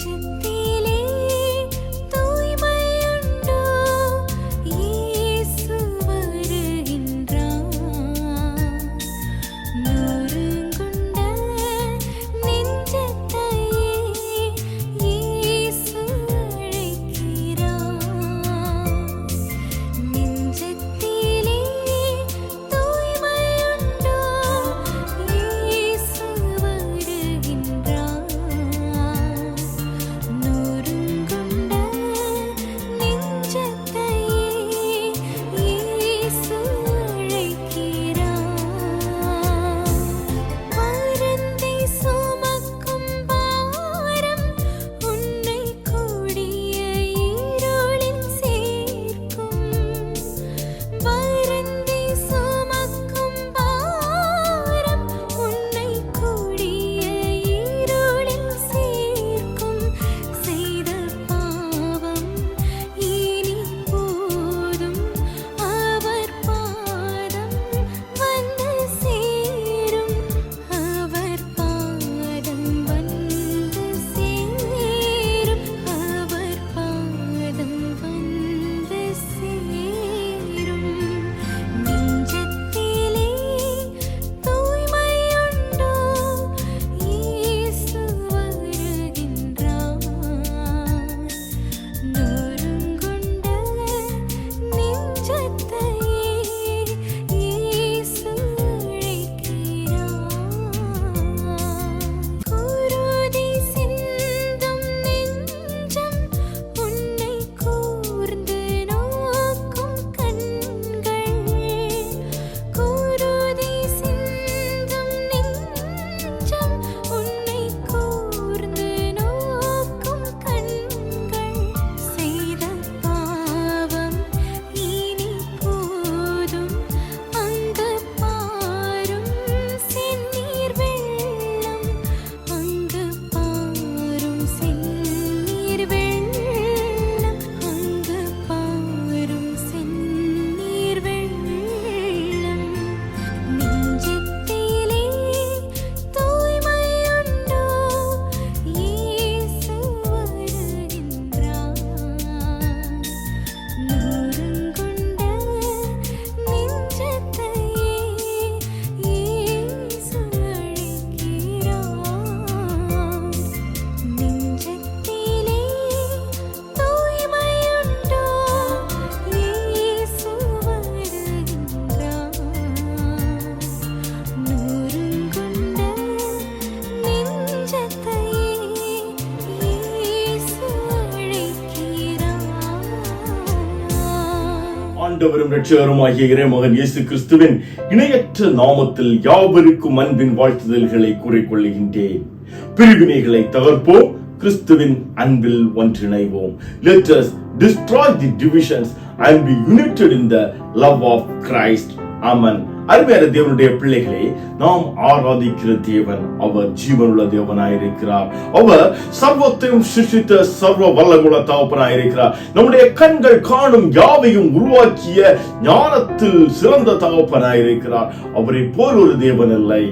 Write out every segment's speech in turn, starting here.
确定。ஆண்டவரும் ரட்சகருமாகிய இறைமகன் இயேசு கிறிஸ்துவின் இணையற்ற நாமத்தில் யாவருக்கும் அன்பின் வாழ்த்துதல்களை கூறிக்கொள்கின்றேன். பிரிவினைகளை தகர்ப்போம் கிறிஸ்துவின் அன்பில் ஒன்றிணைவோம். Let us destroy the divisions and be united in the love of Christ. ஆமென் அருமையான தேவனுடைய பிள்ளைகளை நாம் ஆராதிக்கிற தேவன் அவர் ஜீவனுள்ள தேவனாயிருக்கிறார். அவர் சர்வத்தையும் சிருஷ்டித்த சர்வ வல்லமுள்ள தகப்பனாயிருக்கிறார் நம்முடைய கண்கள் காணும் யாவையும் உருவாக்கிய ஞானத்தில் சிறந்த தகப்பனாயிருக்கிறார் அவரை போல் ஒரு தேவன் இல்லை.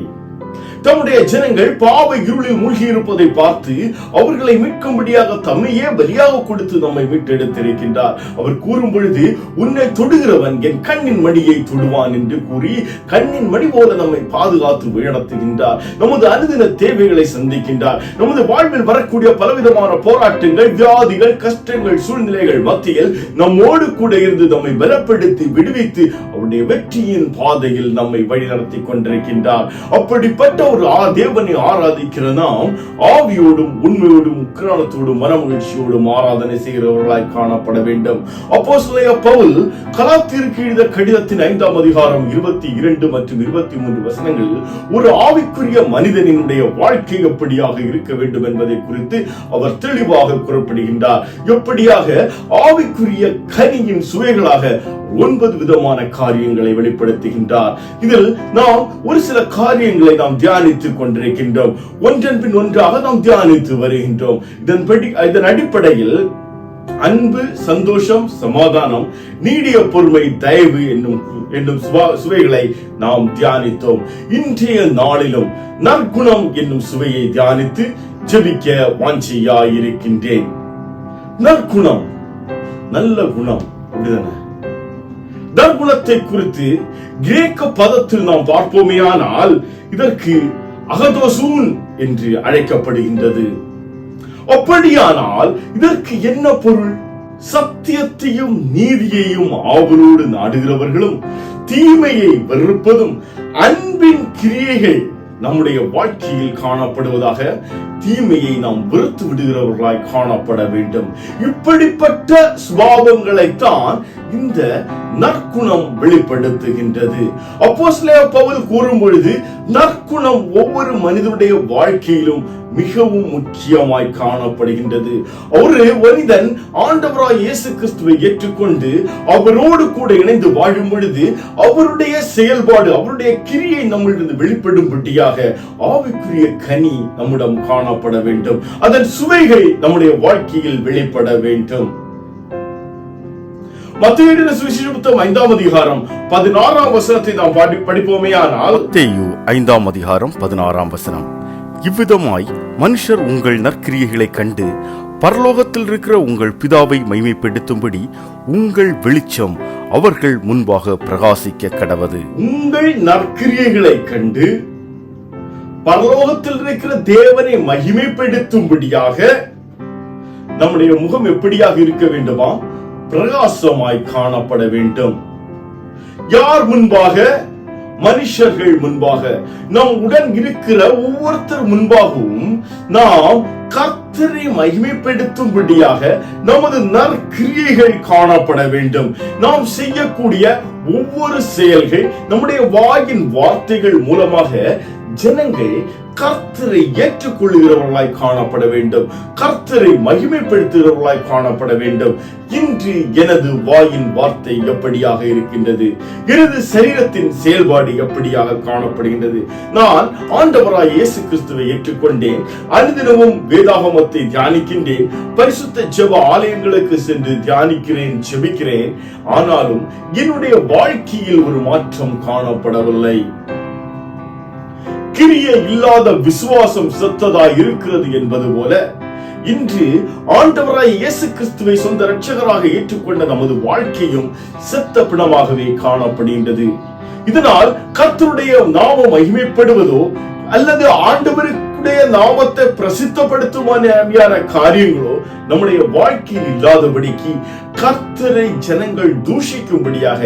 தம்முடைய ஜனங்கள் பாவ இருளில் மூழ்கி இருப்பதை பார்த்து அவர்களை மீட்கும்படியாக தம்மையே பலியாக கொடுத்து நம்மை மீட்டெடுத்திருக்கின்றார். அவர் கூறும் பொழுது உன்னை தொடுகிறவன் என் கண்ணின் மடியை தொடுவான் என்று கூறி கண்ணின் மடி போல நம்மை பாதுகாத்து வழிநடத்துகின்றார் நமது அனுதின தேவைகளை சந்திக்கின்றார். நமது வாழ்வில் வரக்கூடிய பலவிதமான போராட்டங்கள் வியாதிகள் கஷ்டங்கள் சூழ்நிலைகள் மத்தியில் நம்மோடு கூட இருந்து நம்மை பலப்படுத்தி விடுவித்து அவருடைய வெற்றியின் பாதையில் நம்மை வழிநடத்தி கொண்டிருக்கின்றார். அப்படிப்பட்ட ஒரு ஆ தேவனை ஆராதிக்கிற நாம் ஆவியோடும் உண்மையோடும் உக்கிரானத்தோடும் மனமகிழ்ச்சியோடும் ஆராதனை செய்கிறவர்களாய் காணப்பட வேண்டும். அப்போ பவுல் கலாத்திற்கு எழுத கடிதத்தின் ஐந்தாம் அதிகாரம் இருபத்தி இரண்டு மற்றும் இருபத்தி மூன்று வசனங்களில் ஒரு ஆவிக்குரிய மனிதனினுடைய வாழ்க்கை எப்படியாக இருக்க வேண்டும் என்பதை குறித்து அவர் தெளிவாக கூறப்படுகின்றார். எப்படியாக? ஆவிக்குரிய கனியின் சுவைகளாக ஒன்பது விதமான காரியங்களை வெளிப்படுத்துகின்றார். இதில் நாம் ஒரு சில காரியங்களை நாம் தியானித்துக் கொண்டிருக்கின்றோம். ஒன்றன் பின் ஒன்றாக நாம் தியானித்து வருகின்றோம். இதன்படி இதன் அடிப்படையில் அன்பு சந்தோஷம் சமாதானம் நீடிய பொறுமை தயவு என்னும் என்னும் சுவா- சுவைகளை நாம் தியானித்தோம். இன்றைய நாளிலும் நற்குணம் என்னும் சுவையை தியானித்து ஜெபிக்க வாஞ்சியா இருக்கின்றேன் நற்குணம் நல்ல குணம் அப்படிதானே? நற்குணத்தை குறித்து கிரேக்க பதத்தில் நாம் பார்ப்போமேயானால் இதற்கு அகதோசூன் என்று அழைக்கப்படுகின்றது. அப்படியானால் இதற்கு என்ன பொருள்? சத்தியத்தையும் நீதியையும் ஆவலோடு நாடுகிறவர்களும் தீமையை வெறுப்பதும் அன்பின் கிரியைகள் நம்முடைய வாழ்க்கையில் காணப்படுவதாக தீமையை நாம் வெறுத்து விடுகிறவர்களாய் காணப்பட வேண்டும். இப்படிப்பட்ட சுபாவங்களைத்தான் இந்த நற்குணம் வெளிப்படுத்துகின்றது. அப்போஸ்தலர் பவுல் கூறும் பொழுது நற்குணம் ஒவ்வொரு மனிதனுடைய வாழ்க்கையிலும் மிகவும் முக்கியமாய் காணப்படுகின்றது. ஒரு மனிதன் ஆண்டவராய் இயேசு கிறிஸ்துவை ஏற்றுக்கொண்டு அவரோடு கூட இணைந்து வாழும் பொழுது அவருடைய செயல்பாடு அவருடைய கிரியை நம்மிலிருந்து வெளிப்படும்படியாக ஆவிக்குரிய கனி நம்மிடம் காணப்பட வேண்டும். அதன் சுவைகள் நம்முடைய வாழ்க்கையில் வெளிப்பட வேண்டும். மத்திய சுவிசேஷ புத்தகம் ஐந்தாம் அதிகாரம் பதினாறாம் வசனத்தை நாம் படிப்போமே ஆனால் ஐந்தாம் அதிகாரம் பதினாறாம் வசனம். இவ்விதமாய் மனுஷர் உங்கள் நற்கிரியைகளை கண்டு பரலோகத்தில் இருக்கிற உங்கள் பிதாவை மைமைப்படுத்தும்படி உங்கள் வெளிச்சம் அவர்கள் முன்பாக பிரகாசிக்க கடவது. உங்கள் நற்கிரியைகளை கண்டு பரலோகத்தில் இருக்கிற தேவனை மகிமைப்படுத்தும்படியாக நம்முடைய முகம் எப்படியாக இருக்க வேண்டுமா? பிரகாசமாய் காணப்பட வேண்டும். யார் முன்பாக மனுஷர்கள் முன்பாக. நம் உடன் இருக்கிற ஒவ்வொருத்தர் முன்பாகவும் நாம் கர்த்தரை மகிமைப்படுத்தும்படியாக நமது நற்கிரியைகள் காணப்பட வேண்டும். நாம் செய்யக்கூடிய ஒவ்வொரு செயல்கள் நம்முடைய வாயின் வார்த்தைகள் மூலமாக ஜனங்கள் கர்த்தரை ஏற்றுக்கொள்கிறவர்களாய் காணப்பட வேண்டும். கர்த்தரை மகிமைப்படுத்துகிறவர்களாய் காணப்பட வேண்டும். இன்று எனது வாயின் வார்த்தை எப்படியாக இருக்கின்றது? எனது சரீரத்தின் செயல்பாடு எப்படியாக காணப்படுகின்றது? நான் ஆண்டவராய் இயேசு கிறிஸ்துவை ஏற்றுக்கொண்டேன். அனுதினமும் வேதாகமத்தை தியானிக்கின்றேன். பரிசுத்த ஜெப ஆலயங்களுக்கு சென்று தியானிக்கிறேன் ஜெபிக்கிறேன். ஆனாலும் என்னுடைய வாழ்க்கையில் ஒரு மாற்றம் காணப்படவில்லை. கிரியை இல்லாத விசுவாசம் செத்ததாய் இருக்கிறது என்பது போல இன்று ஆண்டவராய் இயேசு கிறிஸ்துவை சொந்த இரட்சகராக ஏற்றுக்கொண்ட நமது வாழ்க்கையும் செத்த பிணமாகவே காணப்படுகின்றது. இதனால் கர்த்தருடைய நாமம் மகிமைப்படுவதோ அல்லது ஆண்டவருடைய நாமத்தை பிரசித்தப்படுத்துமான காரியங்களோ நம்முடைய வாழ்க்கையில் இல்லாதபடிக்கு கர்த்தரை ஜனங்கள் தூஷிக்கும்படியாக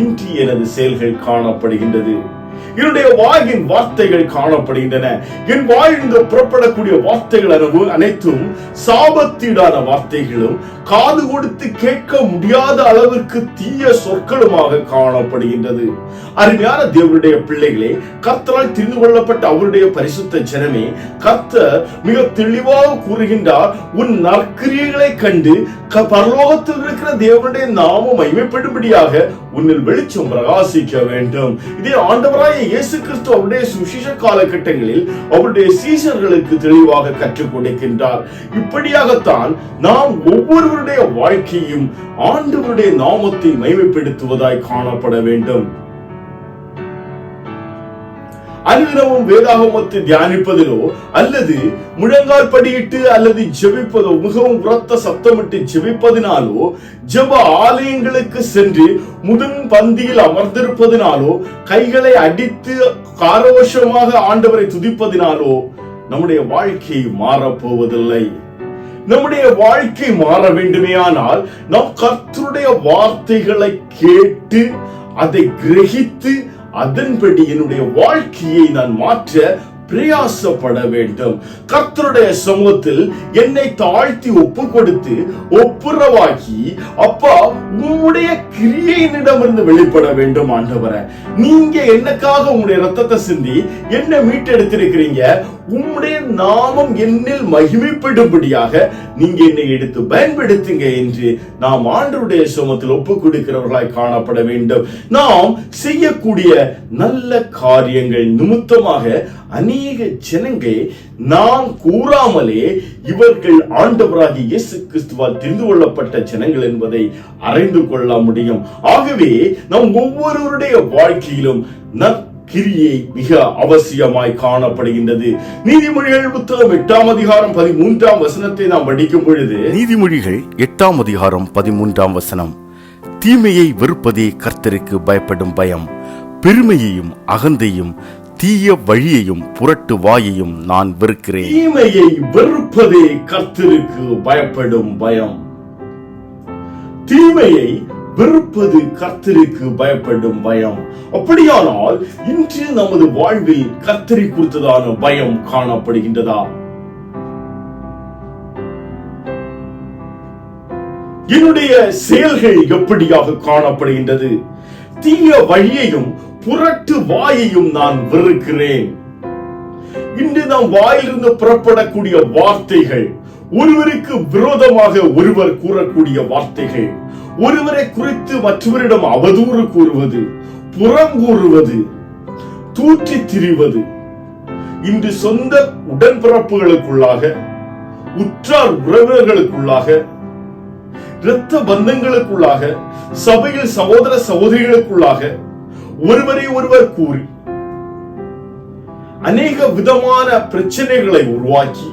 இன்று எனது செயல்கள் காணப்படுகின்றது. என்னுடைய வாயின் வார்த்தைகள் காணப்படுகின்றன. என் வாயிலிருந்து புறப்படக்கூடிய வார்த்தைகள் அளவு அனைத்தும் சாபத்தீடான வார்த்தைகளும் காது கொடுத்து கேட்க முடியாத அளவிற்கு தீய சொற்களுமாக காணப்படுகின்றது. அருமையான தேவனுடைய பிள்ளைகளே கர்த்தரால் தெரிந்து கொள்ளப்பட்ட அவருடைய பரிசுத்த ஜனமே கர்த்தர் மிக தெளிவாக கூறுகின்றார் உன் நற்கிரியைகளை கண்டு பரலோகத்தில் இருக்கிற தேவனுடைய நாமம் மகிமைப்படும்படியாக உன்னில் வெளிச்சம் பிரகாசிக்க வேண்டும். இதே ஆண்டவராய இயேசு கிறிஸ்து அவருடைய சுவிசேஷ காலகட்டங்களில் அவருடைய சீசர்களுக்கு தெளிவாக கற்றுக் கொடுக்கின்றார். இப்படியாகத்தான் நாம் ஒவ்வொருவருடைய வாழ்க்கையும் ஆண்டவருடைய நாமத்தை மைமைப்படுத்துவதாய் காணப்பட வேண்டும். அனுதினமும் வேதாகமத்தை தியானிப்பதிலோ அல்லது முழங்கால் படியிட்டு அல்லது ஜெபிப்பதோ மிகவும் உரத்த சத்தமிட்டு ஜெபிப்பதினாலோ ஜெப ஆலயங்களுக்கு சென்று முதன் பந்தியில் அமர்ந்திருப்பதினாலோ கைகளை அடித்து காரோஷமாக ஆண்டவரை துதிப்பதினாலோ நம்முடைய வாழ்க்கை மாறப்போவதில்லை. நம்முடைய வாழ்க்கை மாற வேண்டுமேயானால் நாம் கர்த்தருடைய வார்த்தைகளை கேட்டு அதை கிரகித்து அதன்படி என்னுடைய வாழ்க்கையை நான் மாற்ற பிரயாசப்பட வேண்டும். கர்த்தருடைய சமூகத்தில் என்னை தாழ்த்தி ஒப்பு கொடுத்து ஒப்புரவாக்கி அப்பா உம்முடைய கிரியையினிடமிருந்து வெளிப்பட வேண்டும் ஆண்டவரை. நீங்க என்னக்காக உங்களுடைய ரத்தத்தை சிந்தி என்ன மீட்டெடுத்திருக்கிறீங்க? உம்முடைய நாமம் என்னில் மகிமைப்படும்படியாக நீங்க என்னை எடுத்து பயன்படுத்துங்க என்று நாம் ஆண்டவருடைய சுமத்தில் ஒப்பு கொடுக்கிறவர்களாய் காணப்பட வேண்டும். நாம் செய்யக்கூடிய நல்ல காரியங்கள் நிமித்தமாக அநேக ஜனங்கள் நாம் கூறாமலே இவர்கள் ஆண்டவராகிய இயேசு கிறிஸ்துவால் தெரிந்து கொள்ளப்பட்ட ஜனங்கள் என்பதை அறிந்து கொள்ள முடியும். ஆகவே நாம் ஒவ்வொருவருடைய வாழ்க்கையிலும் நற் கிரியை மிக அவசியமாய் காணப்படுகின்றது. நீதிமொழிகள் புத்தகம் எட்டாம் அதிகாரம் பதிமூன்றாம் வசனத்தை நாம் படிக்கும் பொழுது நீதிமொழிகள் எட்டாம் அதிகாரம் பதிமூன்றாம் வசனம் தீமையை வெறுப்பதே கர்த்தருக்கு பயப்படும் பயம். பெருமையையும் அகந்தையும் தீய வழியையும் புரட்டு வாயையும் நான் வெறுக்கிறேன். தீமையை வெறுப்பதே கர்த்தருக்கு பயப்படும் பயம். தீமையை வெறுப்பது கர்த்தருக்கு பயப்படும் பயம். அப்படியானால் இன்று நமது வாழ்வில் கர்த்தரை குறித்ததான பயம் காணப்படுகின்றதா? என்னுடைய செயல்கள் எப்படியாக காணப்படுகின்றது? தீய வழியையும் புரட்டு வாயையும் நான் வெறுக்கிறேன். இன்று நாம் வாயிலிருந்து புறப்படக்கூடிய வார்த்தைகள் ஒருவருக்கு விரோதமாக ஒருவர் கூறக்கூடிய வார்த்தைகள் ஒருவரை குறித்து மற்றவரிடம் அவதூறு கூறுவது புறங்கூறுவது தூற்றி திரிவது. இன்று சொந்த உடன்பிறப்புகளுக்குள்ளாக உற்றார் உறவினர்களுக்குள்ளாக இரத்த பந்தங்களுக்குள்ளாக சபையில் சகோதர சகோதரிகளுக்குள்ளாக ஒருவரை ஒருவர் கூறி அநேக விதமான பிரச்சனைகளை உருவாக்கி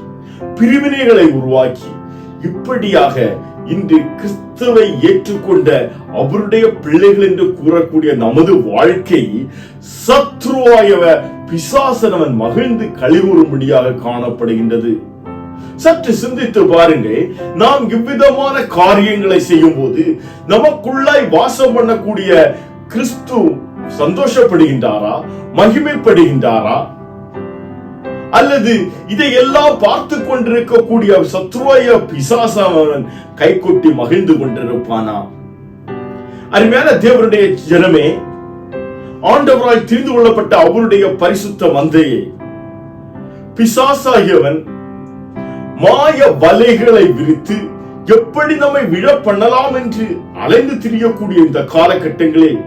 பிரிவினைகளை உருவாக்கி இப்படியாக இன்று கிறிஸ்துவை ஏற்றுக்கொண்ட அவருடைய பிள்ளைகள் என்று கூறக்கூடிய நமது வாழ்க்கை சத்ருவாயவ பிசாசனவன் மகிழ்ந்து கழிவுறும்படியாக காணப்படுகின்றது. சற்று சிந்தித்து பாருங்கள் நாம் இவ்விதமான காரியங்களை செய்யும் போது நமக்குள்ளாய் வாசம் பண்ணக்கூடிய கிறிஸ்து சந்தோஷப்படுகின்றாரா மகிமைப்படுகின்றாரா? அல்லது இதையெல்லாம் பார்த்து கொண்டிருக்கக்கூடிய சத்ருவாய பிசாசானவன் கைகொட்டி மகிழ்ந்து கொண்டிருப்பானா? அருமையான தேவனுடைய ஜனமே ஆண்டவரால் தெரிந்து கொள்ளப்பட்ட அவருடைய பரிசுத்த மந்தையை பிசாசாகியவன் மாய வலைகளை விரித்து எப்படி நம்மை விழ பண்ணலாம் என்று அலைந்து திரியக்கூடிய இந்த காலகட்டங்களில்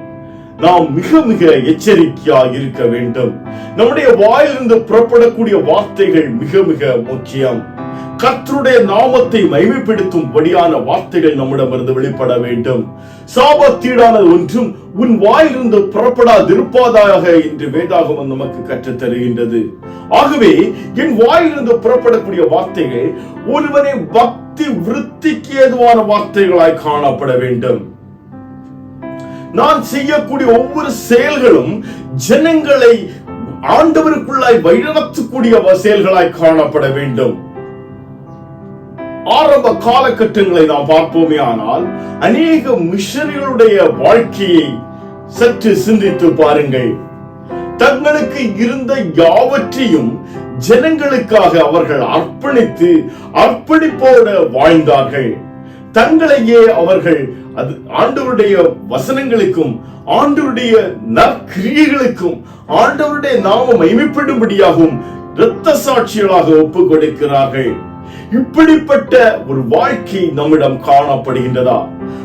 நாம் மிக மிக எச்சரிக்கையா இருக்க வேண்டும். நம்முடைய வாயிலிருந்து புறப்படக்கூடிய வார்த்தைகள் மிக மிக முக்கியம். கர்த்தருடைய நாமத்தை மகிமைப்படுத்தும்படியான வார்த்தைகள் நம்மிடமிருந்து வெளிப்பட வேண்டும். சாபத்தீடானது ஒன்றும் உன் வாயிலிருந்து புறப்படாதிருப்பாதாக என்று வேதாகமம் நமக்கு கற்றுத் தருகின்றது ஆகவே என் வாயிலிருந்து புறப்படக்கூடிய வார்த்தைகள் ஒருவனை பக்தி விருத்திக்கு ஏதுவான வார்த்தைகளாய் காணப்பட வேண்டும். நான் செய்யக்கூடிய ஒவ்வொரு செயல்களும் ஜனங்களை ஆண்டவருக்குள்ளாய் வழிநடத்தக்கூடிய செயல்களாய் காணப்பட வேண்டும். ஆரம்ப காலகட்டங்களை நாம் பார்ப்போமே ஆனால் அநேக மிஷனரிகளுடைய வாழ்க்கையை சற்று சிந்தித்து பாருங்கள். தங்களுக்கு இருந்த யாவற்றையும் ஜனங்களுக்காக அவர்கள் அர்ப்பணித்து அர்ப்பணிப்போட வாழ்ந்தார்கள். தங்களையே அவர்கள் அது ஆண்டவருடைய வசனங்களுக்கும் ஆண்டவருடைய நற்கிரியைகளுக்கும் ஆண்டவருடைய நாம மைமைப்படும்படியாகவும் இரத்த சாட்சிகளாக ஒப்பு கொடுக்கிறார்கள் இப்படிப்பட்ட ஒரு வாழ்க்கை நம்மிடம் காணப்படுகின்றதா?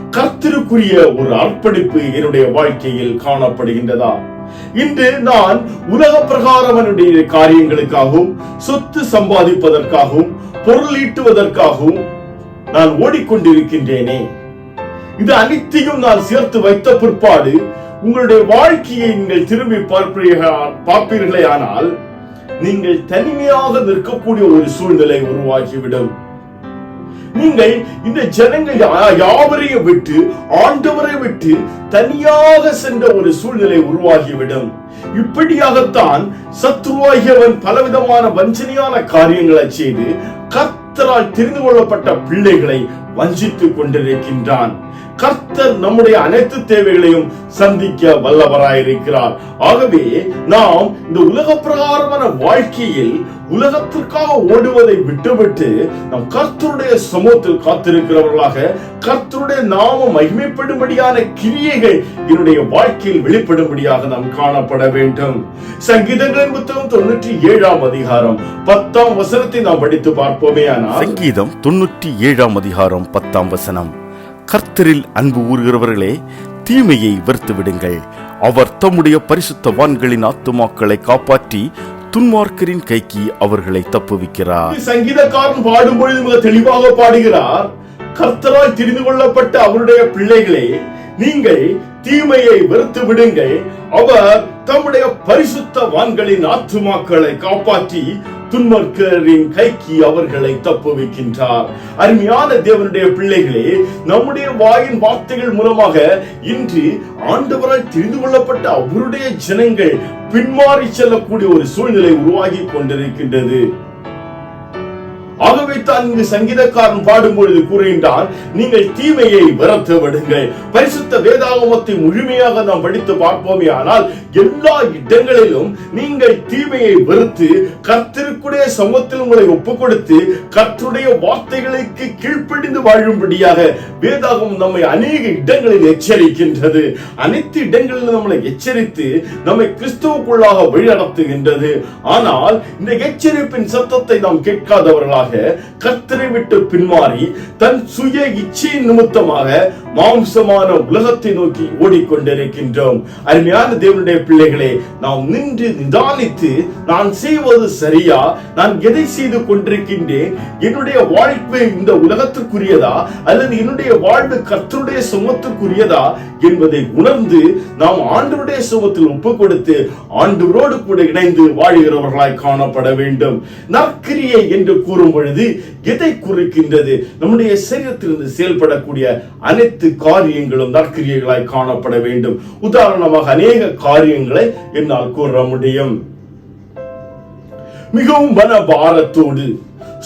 கர்த்தருக்குரிய ஒரு அர்ப்பணிப்பு என்னுடைய வாழ்க்கையில் காணப்படுகின்றதா? இன்று நான் உலக பிரகாரமனுடைய காரியங்களுக்காகவும் சொத்து சம்பாதிப்பதற்காகவும் பொருள் ஈட்டுவதற்காகவும் நான் ஓடிக்கொண்டிருக்கின்றேனே. இது அனைத்தையும் நான் சேர்த்து வைத்த பிற்பாடு உங்களுடைய வாழ்க்கையை நீங்கள் திரும்பி பார்ப்பீர்கள் பார்ப்பீர்களே ஆனால் நீங்கள் தனிமையாக நிற்கக்கூடிய ஒரு சூழ்நிலை உருவாகிவிடும். நீங்கள் இந்த ஜனங்கள் யாவரையும் விட்டு ஆண்டவரை விட்டு தனியாக சென்ற ஒரு சூழ்நிலை உருவாகிவிடும். இப்படியாகத்தான் சத்ருவாகியவன் பலவிதமான வஞ்சனையான காரியங்களை செய்து கத் கர்த்தரால் தெரிந்து கொள்ளப்பட்ட பிள்ளைகளை வஞ்சித்துக் கொண்டிருக்கின்றான். கர்த்தர் நம்முடைய அனைத்து தேவைகளையும் சந்திக்க வல்லவராயிருக்கிறார். ஆகவே நாம் இந்த உலக பிரகாரமான வாழ்க்கையில் உலகத்திற்காக ஓடுவதை விட்டுவிட்டு நம் கர்த்தருடைய சமூகத்தில் காத்திருக்கிறவர்களாக கர்த்தருடைய நாம மகிமைப்படும்படியான கிரியைகள் என்னுடைய வாழ்க்கையில் வெளிப்படும்படியாக நாம் காணப்பட வேண்டும். சங்கீதங்களின் புத்தகம் தொண்ணூற்றி ஏழாம் அதிகாரம் பத்தாம் வசனத்தை நாம் படித்து பார்ப்போமே ஆனால் சங்கீதம் தொண்ணூற்றி ஏழாம் அதிகாரம் பத்தாம் வசனம். கர்த்தரில் அன்பு ஊறுகிறவர்களே தீமையை வெறுத்து விடுங்கள் அவர் தம்முடைய பரிசுத்தவான்களின் ஆத்துமாக்களை காப்பாற்றி துன்மார்க்கரின் கைக்கு அவர்களை தப்புவிக்கிறார். சங்கீதக்காரன் பாடும் பொழுது மிக தெளிவாக பாடுகிறார். கர்த்தரால் தெரிந்து கொள்ளப்பட்ட அவருடைய பிள்ளைகளே நீங்கள் தீமையை வெறுத்து விடுங்கள். அவர் தம்முடைய பரிசுத்தவான்களின் ஆத்துமாக்களை காப்பாற்றி துன்மர்க்கரின் கைக்கு அவர்களை தப்புவிக்கின்றார் அருமையான தேவனுடைய பிள்ளைகளே நம்முடைய வாயின் வார்த்தைகள் மூலமாக இன்று ஆண்டவரால் தெரிந்து கொள்ளப்பட்ட அவருடைய ஜனங்கள் பின்மாறி செல்லக்கூடிய ஒரு சூழ்நிலை உருவாகி கொண்டிருக்கின்றது. ஆகவே தான் இங்கு சங்கீதக்காரன் பாடும் பொழுது கூறுகின்றான் நீங்கள் தீமையை விரத்து விடுங்கள். பரிசுத்த வேதாகமத்தை முழுமையாக நாம் படித்து பார்ப்போமே ஆனால் எல்லா இடங்களிலும் நீங்கள் தீமையை வெறுத்து கர்த்தருக்குடைய சமத்தில் உங்களை ஒப்பு கொடுத்து கர்த்தருடைய வார்த்தைகளுக்கு கீழ்ப்படிந்து வாழும்படியாக வேதாகம் நம்மை அநேக இடங்களில் எச்சரிக்கின்றது. அனைத்து இடங்களிலும் நம்மளை எச்சரித்து நம்மை கிறிஸ்துவுக்குள்ளாக வழிநடத்துகின்றது. ஆனால் இந்த எச்சரிப்பின் சத்தத்தை நாம் கேட்காதவர்களாக நிமித்தமாக கத்தரை விட்டு பின்மாறி தன் சுய இச்சையின் நிமித்தமாக மாம்சமான உலகத்தை நோக்கி ஓடிக்கொண்டிருக்கின்றோம். அருமையான தேவனுடைய பிள்ளைகளே நாம் நின்று நிதானித்து நான் செய்வது சரியா? நான் எதை செய்து கொண்டிருக்கின்றேன்? என்னுடைய வாழ்வு இந்த உலகத்திற்குரியதா அல்லது என்னுடைய வாழ்வு கத்தருடைய சுமத்திற்குரியதா என்பதை உணர்ந்து நாம் ஆண்டவருடைய சுமத்தில் ஒப்பு கொடுத்து ஆண்டவரோடு கூட இணைந்து வாழ்கிறவர்களாய் காணப்பட வேண்டும். நற்கிரியை என்று கூறும் பொழுது எதை குறிக்கின்றது? நம்முடைய சரீரத்திலிருந்து செயல்படக்கூடிய அனைத்து காரியங்களும் நற்கிரியர்களாய் காணப்பட வேண்டும். உதாரணமாக அநேக காரியங்களை என்னால் கூற முடியும். மிகவும் மன பாரத்தோடு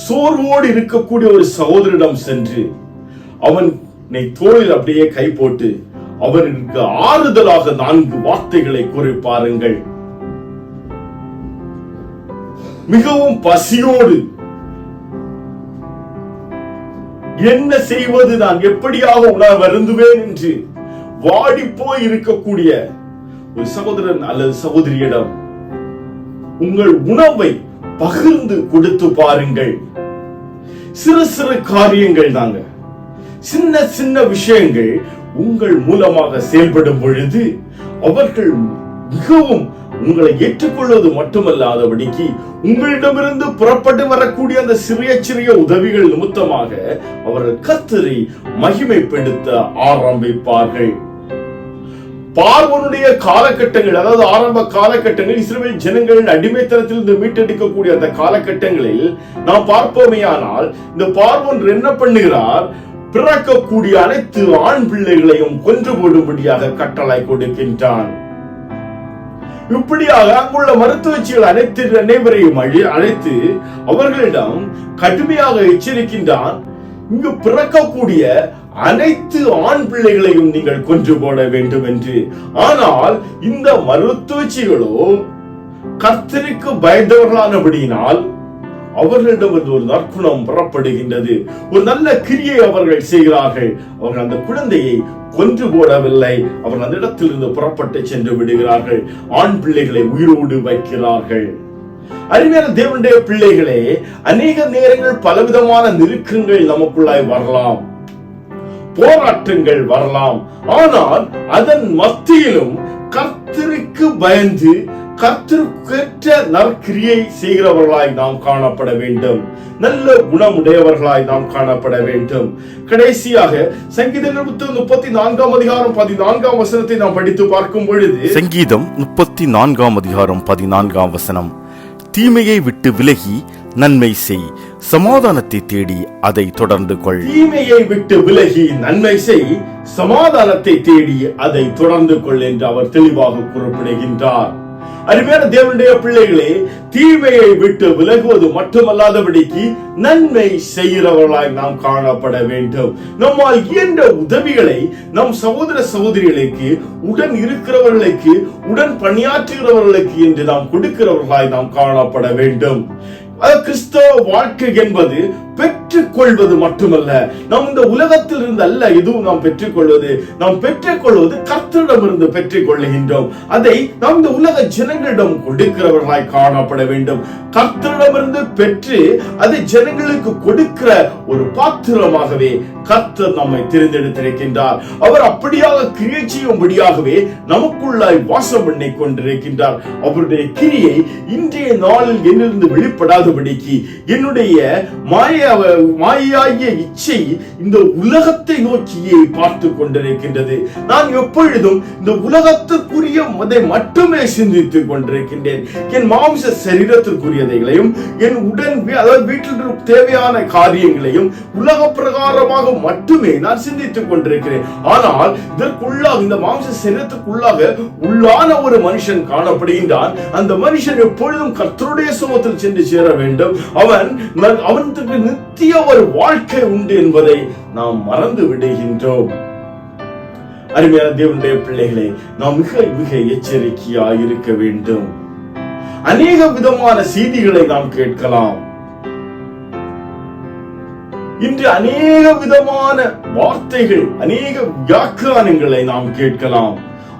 சோர்வோடு இருக்கக்கூடிய ஒரு சகோதரிடம் சென்று அவனை தோளில் அப்படியே கை போட்டு அவனுக்கு ஆறுதலாக நான்கு வார்த்தைகளை கூறி பாருங்கள். மிகவும் பசியோடு என்ன செய்வது நான் எப்படியாக உணவு வருந்துவேன் என்று வாடி போய் இருக்கக்கூடிய ஒரு சகோதரன் அல்லது சகோதரியிடம் உங்கள் உணவை பகிர்ந்து கொடுத்து பாருங்கள். சிறு சிறு காரியங்கள் தாங்க. சின்ன சின்ன விஷயங்கள் உங்கள் மூலமாக செயல்படும் பொழுது அவர்கள் மிகவும் உங்களை ஏற்றுக்கொள்வது மட்டுமல்லாதபடிக்கு உங்களிடமிருந்து புறப்பட்டு வரக்கூடிய அந்த சிறிய சிறிய உதவிகள் நிமித்தமாக அவர்கள் கத்தரை மகிமைப்படுத்த ஆரம்பிப்பார்கள். பார்வனுடைய காலகட்டங்கள் அதாவது ஆரம்ப காலகட்டங்கள் இஸ்ரேல் ஜனங்கள் அடிமைத்தனத்திலிருந்து மீட்டெடுக்கக்கூடிய அந்த காலகட்டங்களில் நாம் பார்ப்போமேயானால் இந்த பார்வன் என்ன பண்ணுகிறார்? பிறக்கக்கூடிய அனைத்து ஆண் பிள்ளைகளையும் கொன்று போடும்படியாக கட்டளை கொடுக்கின்றான். இப்படியாக அங்குள்ள மருத்துவச்சிகள் அனைத்து அனைவரையும் அழைத்து அவர்களிடம் கடுமையாக எச்சரிக்கின்றான் இங்கு பிறக்கக்கூடிய அனைத்து ஆண் பிள்ளைகளையும் நீங்கள் கொன்று போட வேண்டும் என்று. ஆனால் இந்த மருத்துவச்சிகளோ கர்த்தருக்கு பயந்தவர்களானபடியினால் அவர்களிடம் இருந்து ஒரு நற்குணம் புறப்படுகின்றது. ஒரு நல்ல கிரியை அவர்கள் செய்கிறார்கள். அவர்கள் அந்த குழந்தையை கொன்று போடவில்லை. அவர்கள் அந்த இடத்திலிருந்து புறப்பட்டு சென்று விடுகிறார்கள். ஆண் பிள்ளைகளை உயிரோடு வைக்கிறார்கள். அறிஞர் தேவனுடைய பிள்ளைகளே அநேக நேரங்கள் பலவிதமான நெருக்கங்கள் நமக்குள்ளாய் வரலாம். போராட்டங்கள் வரலாம். ஆனால் அதன் மத்தியிலும் கர்த்தருக்கு பயந்து கர்த்தருக்கேற்ற நற்கிரியை செய்கிறவர்களாய் நாம் காணப்பட வேண்டும். நல்ல குணமுடையவர்களாய் நாம் காணப்பட வேண்டும். கடைசியாக புத்தகம் முப்பத்தி நான்காம் அதிகாரம் பதினான்காம் வசனத்தை நாம் படித்து பார்க்கும் பொழுது சங்கீதம் முப்பத்தி நான்காம் அதிகாரம் பதினான்காம் வசனம். தீமையை விட்டு விலகி நன்மை செய். சமாதானத்தை தேடி அதை தொடர்ந்து கொள். தீமையை விட்டு விலகி நன்மை செய். சமாதானத்தை தேடி அதை தொடர்ந்து கொள் என்று அவர் தெளிவாக குறிப்பிடுகின்றார். அருமையான தேவனுடைய பிள்ளைகளே தீமையை விட்டு விலகுவது மட்டுமல்லாதபடிக்கு நன்மை செய்கிறவர்களாய் நாம் காணப்பட வேண்டும். நம்மால் இயன்ற உதவிகளை நம் சகோதர சகோதரிகளுக்கு உடன் இருக்கிறவர்களுக்கு உடன் பணியாற்றுகிறவர்களுக்கு என்று நாம் கொடுக்கிறவர்களாய் நாம் காணப்பட வேண்டும். கிறிஸ்தவ வாழ்க்கை என்பது பெற்றுக்கொள்வது மட்டுமல்ல நாம் இந்த உலகத்தில் இருந்து அல்ல எதுவும் நாம் பெற்றுக்கொள்வது நாம் பெற்றுக்கொள்வது கர்த்தரிடமிருந்து பெற்றுக் கொள்ளுகின்றோம் அதை நாம் இந்த உலக ஜனங்களிடம் கொடுக்கிறவர்களாய் காணப்பட வேண்டும். கர்த்தரிடமிருந்து பெற்று அதை ஜனங்களுக்கு கொடுக்கிற ஒரு பாத்திரமாகவே கர்த்தர் நம்மை தெரிந்தெடுத்திருக்கின்றார். அவர் அப்படியாக கிரியை செய்யும்படியாகவே நமக்குள்ளாய் வாசம் பண்ணி கொண்டிருக்கின்றார். அவருடைய கிரியை இன்றைய நாளில் என்னிருந்து வெளிப்படாதபடிக்கு என்னுடைய மாய அவ- மாயாகிய இச்சை இந்த உலகத்தை நோக்கியே பார்த்து கொண்டிருக்கின்றது. நான் எப்பொழுதும் இந்த உலகத்துக்குரிய அதை மட்டுமே சிந்தித்துக் கொண்டிருக்கின்றேன். என் மாம்ச சரீரத்திற்குரியதைகளையும் என் உடன் அதாவது வீட்டில் தேவையான காரியங்களையும் உலக பிரகாரமாக மட்டுமே நான் சிந்தித்துக் கொண்டிருக்கிறேன். ஆனால் இதற்குள்ளாக இந்த மாம்ச சரீரத்துக்குள்ளாக உள்ளான ஒரு மனுஷன் காணப்படுகின்றான். அந்த மனுஷன் எப்பொழுதும் கர்த்தருடைய சுமத்தில் சென்று சேர வேண்டும். அவன் ந- அவனுக்கு நித்திய ஒரு வாழ்க்கை உண்டு என்பதை நாம் மறந்து விடுகின்றோம். அருமையான தேவனுடைய பிள்ளைகளை நாம் மிக மிக எச்சரிக்கையா இருக்க வேண்டும். அநேக விதமான செய்திகளை நாம் கேட்கலாம். இன்று அநேக விதமான வார்த்தைகள் அநேக வியாக்கியானங்களை நாம் கேட்கலாம்.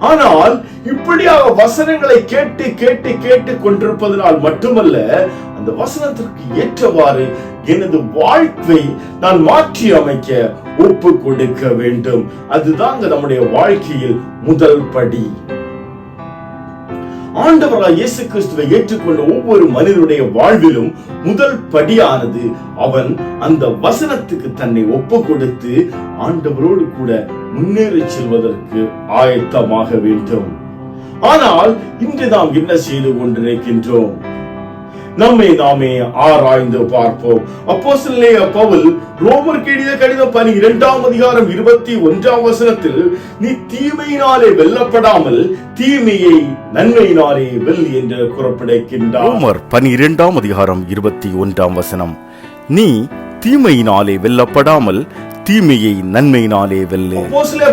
ஆனால் இப்படியாக வசனங்களை கேட்டு கேட்டு கேட்டு கொண்டிருப்பதனால் மட்டுமல்ல அந்த வசனத்திற்கு ஏற்றவாறு எனது வாழ்க்கை நான் மாற்றி அமைக்க ஒப்பு கொடுக்க வேண்டும். அதுதாங்க நம்முடைய வாழ்க்கையில் முதல் படி. ஆண்டவராக இயேசு கிறிஸ்துவை ஏற்றுக்கொண்ட ஒவ்வொரு மனிதனுடைய வாழ்விலும் முதல் படியானது அவன் அந்த வசனத்துக்கு தன்னை ஒப்பு கொடுத்து ஆண்டவரோடு கூட முன்னேறி செல்வதற்கு ஆயத்தமாக வேண்டும். ஆனால் இன்று நாம் என்ன செய்து கொண்டிருக்கின்றோம்? நம்மை நாமே ஆராய்ந்து பார்ப்போம். அப்போஸ்தலனே பவுல் ரோமருக்கு எழுதிய கடிதம் பனிரெண்டாம் அதிகாரம் இருபத்தி ஒன்றாம் வசனத்தில் நீ தீமையினாலே வெல்லப்படாமல் தீமையை நன்மையினாலே வெல் என்று குறிப்பிடுகின்றார். ரோமர் பனிரெண்டாம் அதிகாரம் இருபத்தி ஒன்றாம் வசனம் நீ தீமையினாலே வெல்லப்படாமல் தீமையை நன்மையினாலே வெல்லு.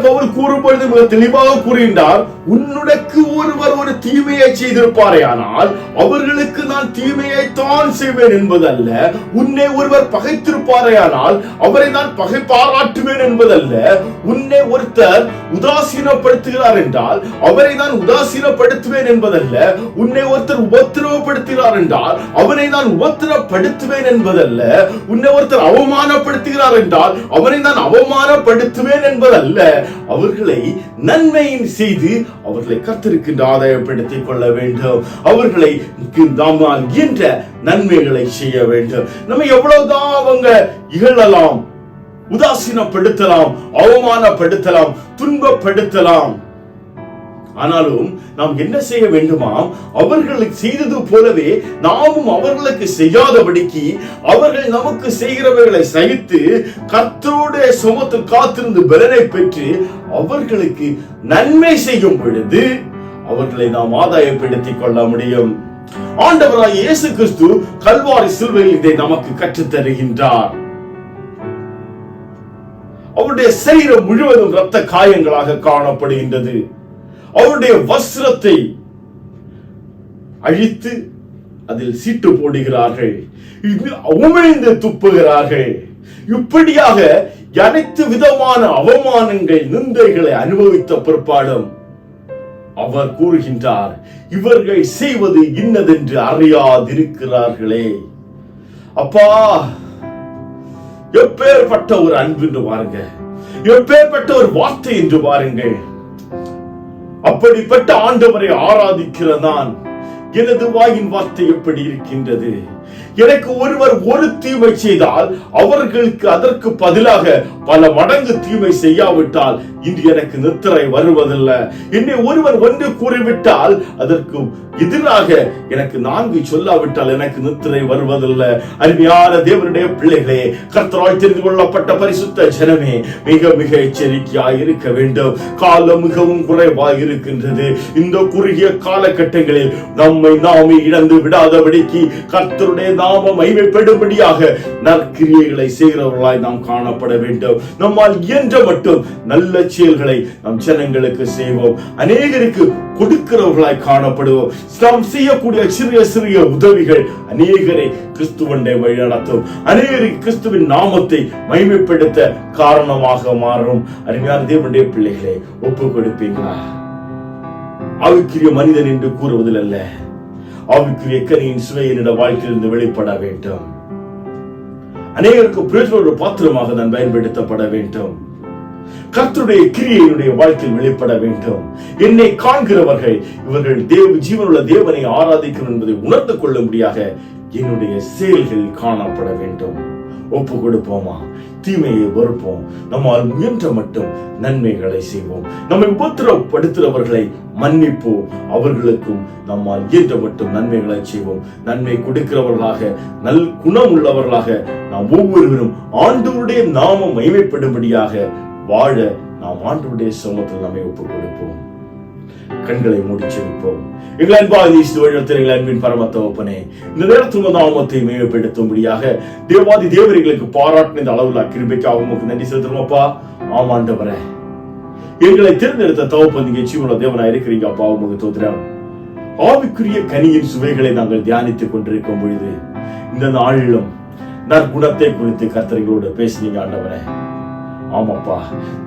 பவுல் கூறும்பொழுது மிக தெளிவாக கூறுகின்றார் உன்னுடக்கு ஒருவர் ஒரு தீமையை செய்திருப்பாரே ஆனால் அவர்களுக்கு நான் தீமையை தான் செய்வேன் என்பதல்ல. உன்னை ஒருவர் பகைத்திருப்பாரே ஆனால் அவரை நான் பகை பாராட்டுவேன் என்பதல்ல. உன்னை ஒருத்தர் உதாசீனப்படுத்துகிறார் என்றால் அவரை நான் உதாசீனப்படுத்துவேன் என்பதல்ல. உன்னை ஒருத்தர் உபத்திரவப்படுத்துகிறார் என்றால் அவரை நான் உபத்திரப்படுத்துவேன் என்பதல்ல. உன்னை ஒருத்தர் அவமானப்படுத்துகிறார் என்றால் அவரை நான் அவமானப்படுத்துவேன் என்பதல்ல. அவர்களை நன்மையும் செய்து அவர்களை கத்திருக்கின்ற ஆதாயப்படுத்திக் கொள்ள வேண்டும். அவர்களை நம்மால் இயன்ற நன்மைகளை செய்ய வேண்டும். நம்ம எவ்வளவுதான் அவங்க இகழலாம் உதாசீனப்படுத்தலாம் அவமானப்படுத்தலாம் துன்பப்படுத்தலாம். ஆனாலும் நாம் என்ன செய்ய வேண்டுமாம்? அவர்களுக்கு செய்தது போலவே நாமும் அவர்களுக்கு செய்யாதபடிக்கு அவர்கள் நமக்கு செய்கிறவர்களை சகித்து கர்த்தருடைய சுமத்தில் காத்திருந்து பலனை பெற்று அவர்களுக்கு நன்மை செய்யும் பொழுது அவர்களை நாம் ஆதாயப்படுத்திக் கொள்ள முடியும். ஆண்டவராய் இயேசு கிறிஸ்து கல்வாரி சிலுவையில் இதை நமக்கு கற்றுத்தருகின்றார் அவருடைய சரீரம் முழுவதும் இரத்த காயங்களாக காணப்படுகின்றது. அவருடைய வஸ்திரத்தை அழித்து அதில் சீட்டு போடுகிறார்கள். உமிழ்ந்து துப்புகிறார்கள். இப்படியாக அனைத்து விதமான அவமானங்கள் நிந்தைகளை அனுபவித்த பிற்பாடும் அவர் கூறுகின்றார் இவர்கள் செய்வது இன்னதென்று அறியாதிருக்கிறார்களே. அப்பா எப்பேற்பட்ட ஒரு அன்பு என்று பாருங்க எப்பேற்பட்ட ஒரு வார்த்தை என்று பாருங்கள் அப்படிப்பட்ட ஆண்டவரை ஆராதிக்கிற நான் எனது வாயின் வார்த்தை எப்படி இருக்கின்றது? எனக்கு ஒருவர் ஒரு தீமை செய்தால் அவர்களுக்கு அதற்கு பதிலாக பல மடங்கு தீமை செய்யாவிட்டால் இன்று எனக்கு நித்திரை வருவதில்லை. என்னை ஒருவர் ஒன்று கூறிவிட்டால் அதற்கு எதிராக எனக்கு நான்கு சொல்லாவிட்டால் எனக்கு நித்திரை வருவதில்லை. அருமையான தேவனுடைய பிள்ளைகளே கர்த்தரால் தெரிந்து கொள்ளப்பட்ட பரிசுத்த ஜனமே மிக மிக எச்சரிக்கையாய் இருக்க வேண்டும். காலம் மிகவும் குறைவாய் இருக்கின்றது. இந்த குறுகிய காலகட்டங்களில் நம்மை நாமே இழந்து விடாதபடிக்கு கர்த்தருடைய கர்த்தருடைய நாம மகிமைப்படும்படியாக நற்கிரியைகளை செய்கிறவர்களாய் நாம் காணப்பட வேண்டும். நம்மால் இயன்ற மட்டும் நல்ல செயல்களை நம் ஜனங்களுக்கு செய்வோம். அநேகருக்கு கொடுக்கிறவர்களாய் காணப்படுவோம். நாம் செய்யக்கூடிய சிறிய சிறிய உதவிகள் அநேகரை கிறிஸ்துவண்டை வழிநடத்தும். அநேகருக்கு கிறிஸ்துவின் நாமத்தை மகிமைப்படுத்த காரணமாக மாறும். அருமையான தேவனுடைய பிள்ளைகளை ஒப்பு கொடுப்பீங்களா ஆவிக்குரிய மனிதன் என்று கூறுவதில் அல்ல. ஆவிக்குரிய கனியின் சுவை என்னோட வாழ்க்கையிலிருந்து வெளிப்பட வேண்டும். அநேகருக்கு பிரயோஜன ஒரு பாத்திரமாக நான் பயன்படுத்தப்பட வேண்டும். கர்த்தருடைய கிரியையினுடைய வாழ்க்கையில் வெளிப்பட வேண்டும். என்னை காண்கிறவர்கள் இவர்கள் தேவ ஜீவனுள்ள தேவனை ஆராதிக்கும் என்பதை உணர்ந்து கொள்ளும்படியாக என்னுடைய செயல்கள் காணப்பட வேண்டும். ஒப்பு கொடுப்போமா? தீமையை வெறுப்போம். நம்மால் முயன்ற மட்டும் நன்மைகளை செய்வோம். நம்மை உபத்திரப்படுத்துகிறவர்களை மன்னிப்போம். அவர்களுக்கும் நம்மால் இயன்ற மட்டும் நன்மைகளை செய்வோம். நன்மை கொடுக்கிறவர்களாக நல் குணம் உள்ளவர்களாக நாம் ஒவ்வொருவரும் ஆண்டவருடைய நாமம் மைமைப்படும்படியாக வாழ நாம் ஆண்டவருடைய சமூகத்தில் நம்மை ஒப்புக் கொடுப்போம் கண்களை மூடி செவிப்போம் எங்கள் அன்பாக இயேசு வழிநடத்தின எங்கள் அன்பின் பரம இந்த நேரத்தில் உங்கள் நாமத்தை மேம்படுத்தும்படியாக தேவாதி தேவர்களுக்கு பாராட்டின இந்த அளவுல கிருபைக்காக உமக்கு நன்றி செலுத்துறோமப்பா ஆமாண்டவரே எங்களை தேர்ந்தெடுத்த தகப்பன் நீங்க ஜீவன தேவனா இருக்கிறீங்க அப்பா உங்களுக்கு தோத்துறோம் ஆவிக்குரிய கனியின் சுவைகளை நாங்கள் தியானித்துக் கொண்டிருக்கும் பொழுது இந்த நாளிலும் நற்குணத்தை குறித்து கர்த்தர்களோடு பேசினீங்க ஆண்டவரே. ஆமாப்பா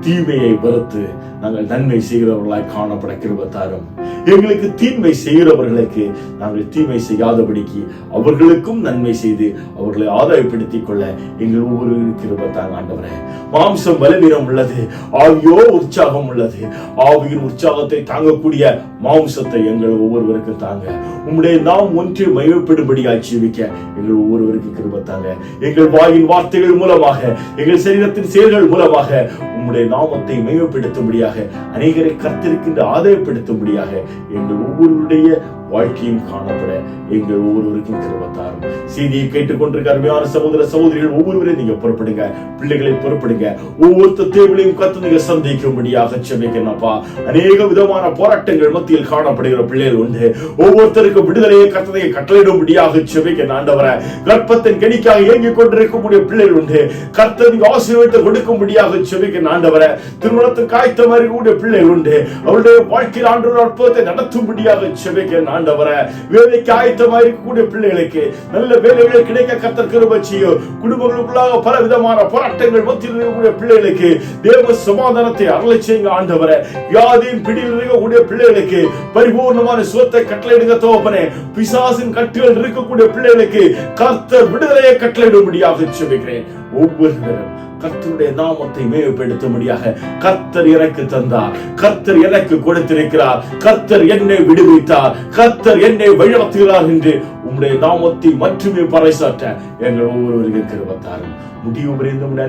தீமையை வெறுத்து நாங்கள் நன்மை செய்கிறவர்களாய் காணப்பட கிருபத்தாரும். எங்களுக்கு தீமை செய்கிறவர்களுக்கு நாங்கள் தீமை செய்யாதபடிக்கு அவர்களுக்கும் நன்மை செய்து அவர்களை ஆதாயப்படுத்திக் கொள்ள எங்கள் ஒவ்வொரு கிருபத்தாங்க ஆண்டவரே. மாம்சம் பலவீனம் உள்ளது ஆவியோ உற்சாகம் உள்ளது. ஆவியின் உற்சாகத்தை தாங்கக்கூடிய மாம்சத்தை எங்கள் ஒவ்வொருவருக்கும் தாங்க. உம்முடைய நாம் ஒன்று மையப்படும்படியாய் ஜீவிக்க எங்கள் ஒவ்வொருவருக்கும் கிருபத்தாங்க. எங்கள் வாயின் வார்த்தைகள் மூலமாக எங்கள் சரீரத்தின் செயல்கள் மூலம் மூலமாக உம்முடைய நாமத்தை மேம்படுத்தும்படியாக அநேகரை கத்திருக்கின்ற ஆதாயப்படுத்தும்படியாக எங்கள் ஒவ்வொருடைய வாழ்க்கையும் காணப்பட எங்கள் ஒவ்வொருவருக்கும் கிருபத்தாரும். செய்தியை கேட்டுக்கொண்டிருக்க அருமையான சகோதர சகோதரிகள் ஒவ்வொருவரையும் நீங்க புறப்படுங்க பிள்ளைகளை புறப்படுங்க. ஒவ்வொருத்த தேவையும் கத்து நீங்க சந்திக்கும்படியாக செபிக்கணும்ப்பா அநேக விதமான போராட்டங்கள் மத்தியில் காணப்படுகிற பிள்ளைகள் உண்டு. ஒவ்வொருத்தருக்கும் விடுதலையை கத்ததையை கட்டளையிடும்படியாக செபிக்க ஆண்டவரை. கர்ப்பத்தின் கணிக்காக இயங்கிக் கொண்டிருக்கக்கூடிய பிள்ளைகள் உண்டு. கர்த்தர் ஆசீர்வாதத்தை கொடுக்கும்படியாக செபிக்க ஆண்டவரை திருமணத்துக்கு மாதிரி கூட பிள்ளை உண்டு. அவருடைய வாழ்க்கையில் ஆண்டு அற்புதத்தை நடத்தும்படியாக செபிக்க ஆண்டவரை வேலைக்கு மாதிரி கூட பிள்ளைகளுக்கு நல்ல வேலைகளை கிடைக்க கத்தர் கிருபை செய்யும் குடும்பங்களுக்குள்ளாக பல விதமான போராட்டங்கள் மத்தியில் இருக்கக்கூடிய பிள்ளைகளுக்கு தேவ சமாதானத்தை அருளை செய்யுங்க ஆண்டவரை. வியாதியின் பிடியில் இருக்கக்கூடிய பிள்ளைகளுக்கு பரிபூர்ணமான சுகத்தை கட்டளையிடுங்க தோப்பனே பிசாசின் கட்டுகள் இருக்கக்கூடிய பிள்ளைகளுக்கு கர்த்தர் விடுதலையை கட்டளையிடும்படியாக செபிக்கிறேன். ஒவ்வொருவரும் கர்த்தருடைய நாமத்தை மேம்படுத்தும்படியாக கர்த்தர் எனக்கு தந்தார். கர்த்தர் எனக்கு கொடுத்திருக்கிறார். கர்த்தர் என்னை விடுவித்தார். கர்த்தர் என்னை வழிநடத்துகிறார் என்று உம்முடைய நாமத்தை மட்டுமே பறைசாற்ற எங்கள் ஒவ்வொருவருக்கும் கிருபத்தாரும் முடிவு புரிந்து உம்முடைய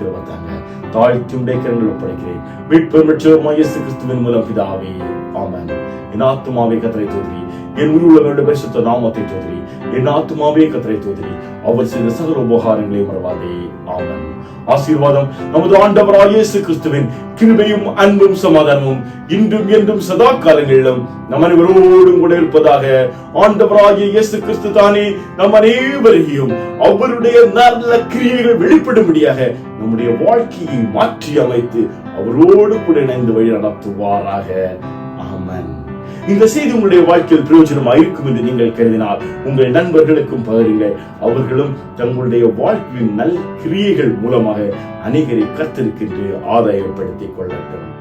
கிருபத்தாங்க தாழ்த்தி உடைய கரங்கள் ஒப்படைக்கிறேன். மீட்பர் மற்றும் கிறிஸ்துவின் மூலம் பிதாவே. ஆமென். என் ஆத்மாவை கத்தரை தோதரி என் உருவங்களுடைய பரிசுத்த நாமத்தை தோதரி என் ஆத்மாவே கத்தரை தோதரி. அவர் செய்த சகல உபகாரங்களை மறவாதே. ஆமன். ஆசீர்வாதம் நமது ஆண்டவராக இயேசு கிறிஸ்துவின் கிருபையும் அன்பும் சமாதானமும் இன்றும் என்றும் சதா காலங்களிலும் நம் அனைவரோடும் கூட இருப்பதாக ஆண்டவராகிய இயேசு கிறிஸ்து தானே நம் அனைவரையும் அவருடைய நல்ல கிரியைகள் வெளிப்படும்படியாக நம்முடைய வாழ்க்கையை மாற்றி அமைத்து அவரோடு கூட இணைந்து வழி நடத்துவாராக. இந்த செய்தி உங்களுடைய வாழ்க்கையில் பிரயோஜனமாக இருக்கும் என்று நீங்கள் கருதினால் உங்கள் நண்பர்களுக்கும் பகிருங்கள். அவர்களும் தங்களுடைய வாழ்க்கையின் நல் கிரியைகள் மூலமாக அநேகரை கத்திருக்கின்ற ஆதாயப்படுத்திக் கொள்ளட்டும்.